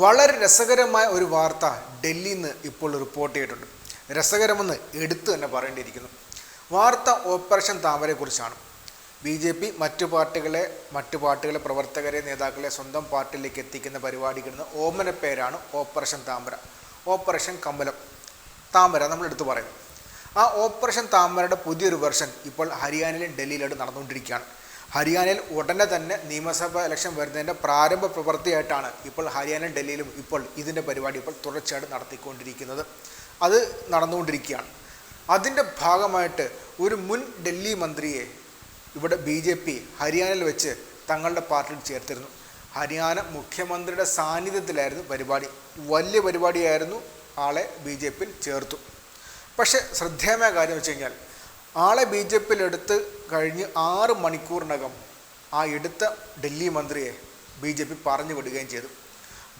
വളരെ രസകരമായ ഒരു വാർത്ത ഡൽഹിയിൽ നിന്ന് ഇപ്പോൾ റിപ്പോർട്ട് ചെയ്തിട്ടുണ്ട്. രസകരമെന്ന് എടുത്തു തന്നെ പറയേണ്ടിയിരിക്കുന്നു. വാർത്ത ഓപ്പറേഷൻ താമരയെക്കുറിച്ചാണ്. ബി ജെ പി മറ്റു പാർട്ടികളെ മറ്റു പാർട്ടികളെ പ്രവർത്തകരെ നേതാക്കളെ സ്വന്തം പാർട്ടിയിലേക്ക് എത്തിക്കുന്ന പരിപാടിക്കുന്ന ഓമന പേരാണ് ഓപ്പറേഷൻ താമര. ഓപ്പറേഷൻ കമലം താമര നമ്മൾ എടുത്തു പറയുന്നു ആ ഓപ്പറേഷൻ താമരയുടെ പുതിയൊരു വെർഷൻ ഇപ്പോൾ ഹരിയാനയിലും ഡൽഹിയിലും നടന്നുകൊണ്ടിരിക്കുകയാണ്. ഹരിയാനയിൽ ഉടനെ തന്നെ നിയമസഭ ഇലക്ഷൻ വരുന്നതിന്റെ പ്രാരംഭ പ്രവൃത്തിയായിട്ടാണ് ഇപ്പോൾ ഹരിയാന ഡൽഹിയിലും ഇപ്പോൾ ഇതിന്റെ പരിപാടി ഇപ്പോൾ തുടർച്ചയായിട്ട് നടത്തിക്കൊണ്ടിരിക്കുന്നത്. അത് നടന്നുകൊണ്ടിരിക്കുകയാണ്. അതിന്റെ ഭാഗമായിട്ട് ഒരു മുൻ ഡൽഹി മന്ത്രിയെ ഇവിടെ ബി ജെ പി ഹരിയാനയിൽ വെച്ച് തങ്ങളുടെ പാർട്ടിയിൽ ചേർത്തിരുന്നു. ഹരിയാന മുഖ്യമന്ത്രിയുടെ സാന്നിധ്യത്തിലായിരുന്നു പരിപാടി. വലിയ പരിപാടിയായിരുന്നു ആളെ ബി ജെ പിയിൽ ചേർത്തു. പക്ഷേ ശ്രദ്ധേയമായ കാര്യം വെച്ച് കഴിഞ്ഞാൽ ആളെ ബി ജെ പിയിൽ എടുത്ത് കഴിഞ്ഞ് ആറ് മണിക്കൂറിനകം ആ എടുത്ത ഡൽഹി മന്ത്രിയെ ബി ജെ പി പറഞ്ഞു വിടുകയും ചെയ്തു.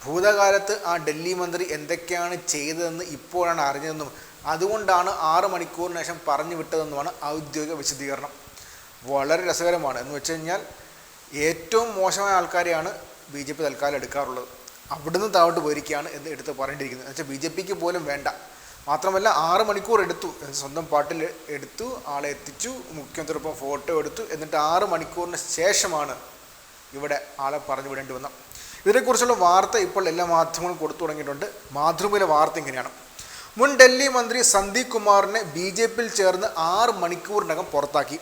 ഭൂതകാലത്ത് ആ ഡൽഹി മന്ത്രി എന്തൊക്കെയാണ് ചെയ്തതെന്ന് ഇപ്പോഴാണ് അറിഞ്ഞതെന്നും അതുകൊണ്ടാണ് ആറ് മണിക്കൂറിന് ശേഷം പറഞ്ഞു വിട്ടതെന്നുമാണ് ഔദ്യോഗിക വിശദീകരണം. വളരെ രസകരമാണ്. എന്ന് വെച്ച് കഴിഞ്ഞാൽ ഏറ്റവും മോശമായ ആൾക്കാരെയാണ് ബി ജെ പി തൽക്കാലം എടുക്കാറുള്ളത്. അവിടുന്ന് താഴോട്ട് പോയിരിക്കുകയാണ് എന്ന് എടുത്ത് പറയേണ്ടിയിരിക്കുന്നത് എന്നുവെച്ചാൽ ബി ജെ പിക്ക് പോലും വേണ്ട. മാത്രമല്ല ആറ് മണിക്കൂർ എടുത്തു. സ്വന്തം പാട്ടിൽ എടുത്തു ആളെ എത്തിച്ചു മുഖ്യമന്ത്രിയൊപ്പം ഫോട്ടോ എടുത്തു. എന്നിട്ട് ആറ് മണിക്കൂറിന് ശേഷമാണ് ഇവിടെ ആളെ പറഞ്ഞു വിടേണ്ടി വന്നത്. ഇതിനെക്കുറിച്ചുള്ള വാർത്ത ഇപ്പോൾ എല്ലാ മാധ്യമങ്ങളും കൊടുത്തു തുടങ്ങിയിട്ടുണ്ട്. മാതൃഭൂമിയിലെ വാർത്ത ഇങ്ങനെയാണ്. മുൻ ഡൽഹി മന്ത്രി സന്ദീപ് കുമാറിനെ ബി ജെ പിയിൽ ചേർന്ന് ആറ് മണിക്കൂറിനകം പുറത്താക്കി.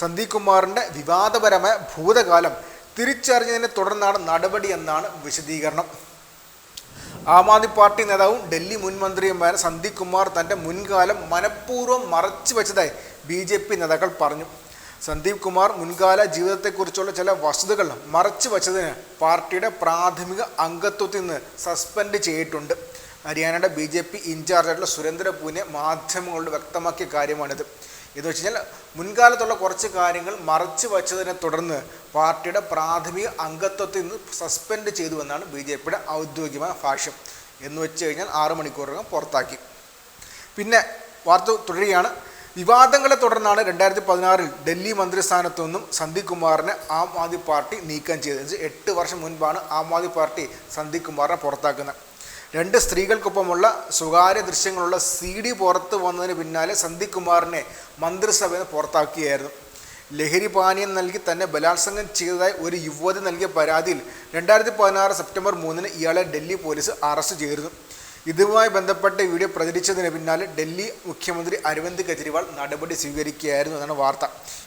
സന്ദീപ് കുമാറിന്റെ വിവാദപരമായ ഭൂതകാലം തിരിച്ചറിഞ്ഞതിനെ തുടർന്നാണ് നടപടിയെന്നാണ് വിശദീകരണം. ആം ആദ്മി പാർട്ടി നേതാവും ഡൽഹി മുൻ മന്ത്രിയുമായ സന്ദീപ് കുമാർ തന്റെ മുൻകാലം മനഃപൂർവം മറച്ചു വെച്ചതായി ബി ജെ പി നേതാക്കൾ പറഞ്ഞു. സന്ദീപ് കുമാർ മുൻകാല ജീവിതത്തെക്കുറിച്ചുള്ള ചില വസ്തുതകൾ മറച്ചു വച്ചതിന് പാർട്ടിയുടെ പ്രാഥമിക അംഗത്വത്തിൽ നിന്ന് സസ്പെൻഡ് ചെയ്തിട്ടുണ്ട്. ഹരിയാനയുടെ ബി ജെ പി ഇൻചാർജായിട്ടുള്ള സുരേന്ദ്ര പൂനെ മാധ്യമങ്ങളോട് വ്യക്തമാക്കിയ കാര്യമാണിത്. എന്ന് വെച്ച് കഴിഞ്ഞാൽ മുൻകാലത്തുള്ള കുറച്ച് കാര്യങ്ങൾ മറച്ചു വച്ചതിനെ തുടർന്ന് പാർട്ടിയുടെ പ്രാഥമിക അംഗത്വത്തിൽ നിന്ന് സസ്പെൻഡ് ചെയ്തു എന്നാണ് ബി ജെ പിയുടെ ഔദ്യോഗികമായ ഭാഷ്യം. എന്ന് വെച്ച് കഴിഞ്ഞാൽ ആറ് മണിക്കൂറിനകം പുറത്താക്കി. പിന്നെ വാർത്ത തുടരുകയാണ്. വിവാദങ്ങളെ തുടർന്നാണ് രണ്ടായിരത്തി പതിനാറിൽ ഡൽഹി മന്ത്രിസ്ഥാനത്തു നിന്നും സന്ദീപ് കുമാറിനെ ആം ആദ്മി പാർട്ടി നീക്കം ചെയ്തത്. എട്ട് വർഷം മുൻപാണ് ആം ആദ്മി പാർട്ടി സന്ദീപ് കുമാറിനെ പുറത്താക്കുന്നത്. രണ്ട് സ്ത്രീകൾക്കൊപ്പമുള്ള സ്വകാര്യ ദൃശ്യങ്ങളുള്ള സി ഡി പുറത്തു വന്നതിന് പിന്നാലെ സന്ദീപ് കുമാറിനെ മന്ത്രിസഭയിൽ പുറത്താക്കിയായിരുന്നു. ലഹരി പാനീയം നൽകി തന്നെ ബലാത്സംഗം ചെയ്തതായി ഒരു യുവതി നൽകിയ പരാതിയിൽ രണ്ടായിരത്തി പതിനാറ് സെപ്റ്റംബർ മൂന്നിന് ഇയാളെ ഡൽഹി പോലീസ് അറസ്റ്റ് ചെയ്തിരുന്നു. ഇതുമായി ബന്ധപ്പെട്ട് വീഡിയോ പ്രചരിച്ചതിന് പിന്നാലെ ഡൽഹി മുഖ്യമന്ത്രി അരവിന്ദ് കെജ്രിവാൾ നടപടി സ്വീകരിക്കുകയായിരുന്നു എന്നാണ് വാർത്ത.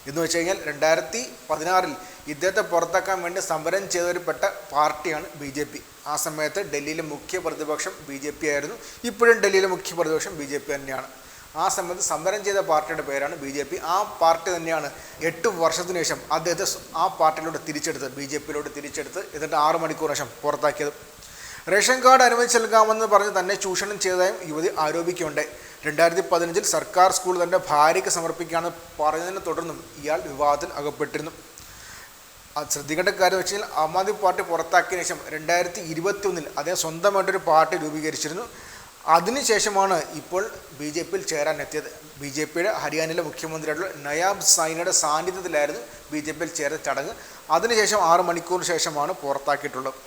എന്ന് വെച്ച് കഴിഞ്ഞാൽ രണ്ടായിരത്തി പതിനാറിൽ ഇദ്ദേഹത്തെ പുറത്താക്കാൻ വേണ്ടി സമരം ചെയ്തവരിൽപ്പെട്ട പാർട്ടിയാണ് ബി ജെ പി. ആ സമയത്ത് ഡൽഹിയിലെ മുഖ്യ പ്രതിപക്ഷം ബി ജെ പി ആയിരുന്നു. ഇപ്പോഴും ഡൽഹിയിലെ മുഖ്യ പ്രതിപക്ഷം ബി ജെ പി തന്നെയാണ്. ആ സമയത്ത് സമരം ചെയ്ത പാർട്ടിയുടെ പേരാണ് ബി ജെ പി. ആ പാർട്ടി തന്നെയാണ് എട്ട് വർഷത്തിന് ശേഷം അദ്ദേഹത്തെ ആ പാർട്ടിയിലൂടെ തിരിച്ചെടുത്ത് ബി ജെ പിയിലോട്ട് തിരിച്ചെടുത്ത് എന്നിട്ട് ആറ് മണിക്കൂർ ശേഷം പുറത്താക്കിയത്. റേഷൻ കാർഡ് അനുവദിച്ച് നൽകാമെന്ന് പറഞ്ഞ് തന്നെ ചൂഷണം ചെയ്തതായും യുവതി ആരോപിക്കുന്നുണ്ട്. രണ്ടായിരത്തി പതിനഞ്ചിൽ സർക്കാർ സ്കൂൾ തന്റെ ഭാര്യയ്ക്ക് സമർപ്പിക്കാമെന്ന് പറഞ്ഞതിനെ തുടർന്നും ഇയാൾ വിവാദത്തിൽ അകപ്പെട്ടിരുന്നു. ശ്രദ്ധിക്കേണ്ട കാര്യം വെച്ച് കഴിഞ്ഞാൽ ആം ആദ്മി പാർട്ടി പുറത്താക്കിയ ശേഷം രണ്ടായിരത്തി ഇരുപത്തി ഒന്നിൽ അദ്ദേഹം സ്വന്തമായിട്ടൊരു പാർട്ടി രൂപീകരിച്ചിരുന്നു. അതിനുശേഷമാണ് ഇപ്പോൾ ബി ജെ പിയിൽ ചേരാൻ എത്തിയത് ബി ജെ പിയുടെ ഹരിയാനയിലെ മുഖ്യമന്ത്രിയായിട്ടുള്ള നയാബ് സൈനയുടെ സാന്നിധ്യത്തിലായിരുന്നു ബി ജെ പിയിൽ ചേരുന്ന ചടങ്ങ്. അതിനുശേഷം ആറ് മണിക്കൂറിന് ശേഷമാണ് പുറത്താക്കിയിട്ടുള്ളത്.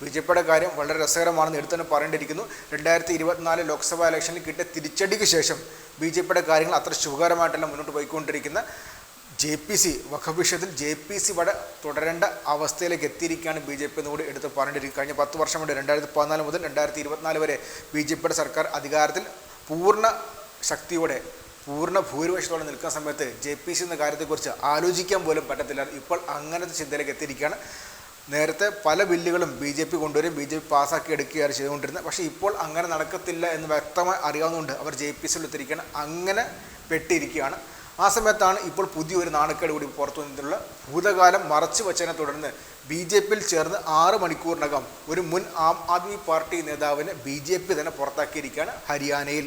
ബി ജെ പിയുടെ കാര്യം വളരെ രസകരമാണെന്ന് എടുത്തു തന്നെ പറയേണ്ടിയിരിക്കുന്നു. രണ്ടായിരത്തി ഇരുപത്തിനാല് ലോക്സഭാ ഇലക്ഷനിൽ കിട്ടിയ തിരിച്ചടിക്ക് ശേഷം ബി ജെ പിയുടെ കാര്യങ്ങൾ അത്ര ശുഭകരമായിട്ടല്ല മുന്നോട്ട് പോയിക്കൊണ്ടിരിക്കുന്ന ജെ പി സി വഖഫ് വിഷയത്തിൽ ജെ പി സി വട തുടരേണ്ട അവസ്ഥയിലേക്ക് എത്തിയിരിക്കുകയാണ് ബി ജെ പി എന്നുകൂടി എടുത്ത് പറഞ്ഞിരിക്കുന്നത് കഴിഞ്ഞ പത്ത് വർഷം കൊണ്ട് രണ്ടായിരത്തി പതിനാല് മുതൽ രണ്ടായിരത്തി ഇരുപത്തിനാല് വരെ ബി ജെ പിയുടെ സർക്കാർ അധികാരത്തിൽ പൂർണ ശക്തിയോടെ പൂർണ ഭൂരിപക്ഷത്തോടെ നിൽക്കുന്ന സമയത്ത് ജെ പി സി എന്ന കാര്യത്തെക്കുറിച്ച് ആലോചിക്കാൻ പോലും പറ്റത്തില്ല ഇപ്പോൾ അങ്ങനത്തെ ചിന്തയിലേക്ക് എത്തിയിരിക്കുകയാണ്. നേരത്തെ പല ബില്ലുകളും ബി ജെ പി കൊണ്ടുവരും ബി ജെ പി പാസ്സാക്കി എടുക്കുകയാണ് ചെയ്തുകൊണ്ടിരുന്നത്. പക്ഷേ ഇപ്പോൾ അങ്ങനെ നടക്കത്തില്ല എന്ന് വ്യക്തമായി അറിയാവുന്നതുകൊണ്ട് അവർ ജെ പി സിയിൽ ഒത്തിരിക്കുകയാണ് അങ്ങനെ പെട്ടിരിക്കുകയാണ്. ആ സമയത്താണ് ഇപ്പോൾ പുതിയൊരു നാണക്കേട് കൂടി പുറത്തു വന്നിട്ടുള്ള ഭൂതകാലം മറച്ചു വച്ചതിനെ തുടർന്ന് ബി ജെ പിയിൽ ചേർന്ന് ആറ് മണിക്കൂറിനകം ഒരു മുൻ ആം ആദ്മി പാർട്ടി നേതാവിനെ ബി ജെ പി തന്നെ പുറത്താക്കിയിരിക്കുകയാണ് ഹരിയാനയിൽ.